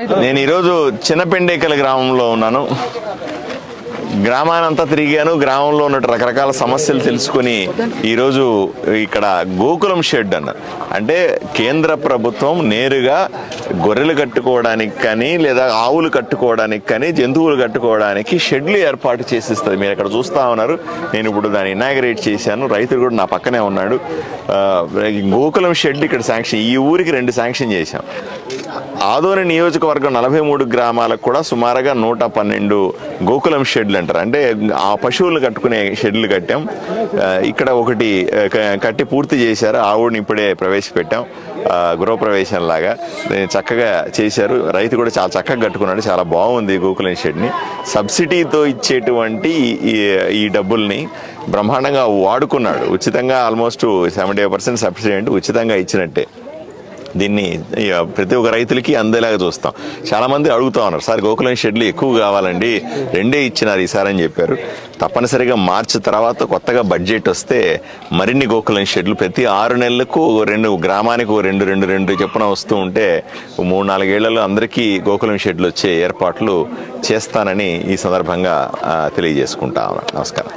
నేను ఈరోజు చిన్నపెండేకల గ్రామంలో ఉన్నాను. గ్రామానంతా తిరిగాను. గ్రామంలో ఉన్న రకరకాల సమస్యలు తెలుసుకుని ఈరోజు ఇక్కడ గోకులం షెడ్ అన్న. అంటే కేంద్ర ప్రభుత్వం నేరుగా గొర్రెలు కట్టుకోవడానికి కానీ లేదా ఆవులు కట్టుకోవడానికి కానీ జంతువులు కట్టుకోవడానికి షెడ్లు ఏర్పాటు చేసిస్తుంది. మీరు ఇక్కడ చూస్తా ఉన్నారు. నేను ఇప్పుడు దాన్ని ఇనాగరేట్ చేశాను. రైతులు కూడా నా పక్కనే ఉన్నాడు. గోకులం షెడ్ ఇక్కడ శాంక్షన్ ఈ ఊరికి రెండు శాంక్షన్ చేశాం. ఆదోని నియోజకవర్గం నలభై మూడు గ్రామాలకు కూడా సుమారుగా నూట పన్నెండు గోకులం షెడ్లు అంటారు. అంటే ఆ పశువులు కట్టుకునే షెడ్లు కట్టాం. ఇక్కడ ఒకటి కట్టి పూర్తి చేశారు. ఆవుడిని ఇప్పుడే ప్రవేశపెట్టాం. గృహప్రవేశం లాగా. చక్కగా చేశారు. రైతు కూడా చాలా చక్కగా కట్టుకున్నాడు. చాలా బాగుంది గోకులం షెడ్ని. సబ్సిడీతో ఇచ్చేటువంటి ఈ- ఈ డబ్బుల్ని బ్రహ్మాండంగా వాడుకున్నాడు. ఉచితంగా ఆల్మోస్ట్ సెవెంటీ పర్సెంట్ సబ్సిడీ అంటే ఉచితంగా ఇచ్చినట్టే. దీన్ని ఇక ప్రతి ఒక్క రైతులకి అందేలాగా చూస్తాం. చాలా మంది అడుగుతా ఉన్నారు సార్ గోకులం షెడ్లు ఎక్కువ కావాలండి రెండే ఇచ్చినారు ఈసారి అని చెప్పారు. తప్పనిసరిగా మార్చి తర్వాత కొత్తగా బడ్జెట్ వస్తే మరిన్ని గోకులం షెడ్లు ప్రతి ఆరు నెలలకు ఓ రెండు గ్రామానికి ఓ రెండు రెండు రెండు చెప్పున వస్తూ ఉంటే మూడు నాలుగేళ్ళలో అందరికీ గోకులం షెడ్లు వచ్చే ఏర్పాట్లు చేస్తానని ఈ సందర్భంగా తెలియజేసుకుంటా నమస్కారం.